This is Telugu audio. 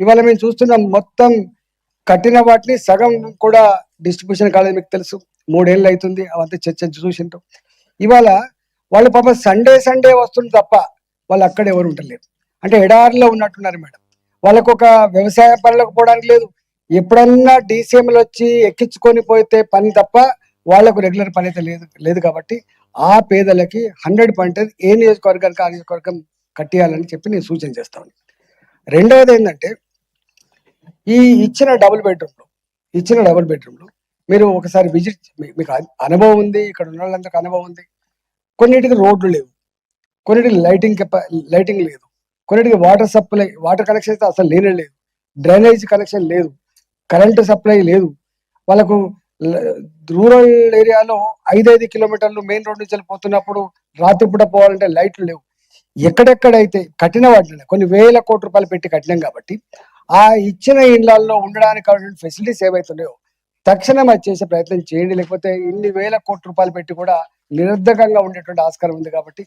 ఇవాళ మేము చూస్తున్నాం మొత్తం కట్టిన వాటిని సగం కూడా డిస్ట్రిబ్యూషన్ కాలేదు మీకు తెలుసు. మూడేళ్ళు అవుతుంది అవంతా చర్చ చూసింటాం ఇవాళ వాళ్ళు పాప సండే సండే వస్తుంది తప్ప వాళ్ళు అక్కడ ఎవరు ఉండలేరు. అంటే ఎడారిలో ఉన్నట్టున్నారు మేడం. వాళ్ళకు ఒక వ్యవసాయ పనులకు పోవడానికి లేదు. ఎప్పుడన్నా డీసీఎంలు వచ్చి ఎక్కించుకొని పోతే పని తప్ప వాళ్ళకు రెగ్యులర్ పని అయితే లేదు లేదు కాబట్టి ఆ పేదలకి హండ్రెడ్ పాయింట్ ఏ నియోజకవర్గానికి ఆ నియోజకవర్గం కట్టేయాలని చెప్పి నేను సూచన చేస్తాను రెండవది ఏంటంటే ఈ ఇచ్చిన డబుల్ బెడ్రూమ్లో ఇచ్చిన డబుల్ బెడ్రూమ్లో మీరు ఒకసారి విజిట్ మీకు అనుభవం ఉంది ఇక్కడ ఉన్న వాళ్ళందరికీ అనుభవం ఉంది. కొన్నిటికి రోడ్లు లేవు. కొన్నిటికి లైటింగ్ లైటింగ్ లేదు. కొన్నిటికి వాటర్ సప్లై వాటర్ కనెక్షన్ అయితే అసలు లేనే లేదు. డ్రైనేజ్ కనెక్షన్ లేదు. కరెంటు సప్లై లేదు. వాళ్ళకు రూరల్ ఏరియాలో ఐదైదు కిలోమీటర్లు మెయిన్ రోడ్ నుంచి వెళ్ళిపోతున్నప్పుడు రాత్రిపూట పోవాలంటే లైట్లు లేవు. ఎక్కడెక్కడైతే కట్టిన వాటిని కొన్ని వేల కోట్ల రూపాయలు పెట్టి కట్టినాం కాబట్టి ఆ ఇచ్చిన ఇళ్ళలో ఉండడానికి కావాల్సిన ఫెసిలిటీస్ ఏవైతున్నాయో తక్షణం అది చేసే ప్రయత్నం చేయండి. లేకపోతే ఇన్ని వేల కోట్ల రూపాయలు పెట్టి కూడా నిరర్ధకంగా ఉండేటువంటి ఆస్కారం ఉంది కాబట్టి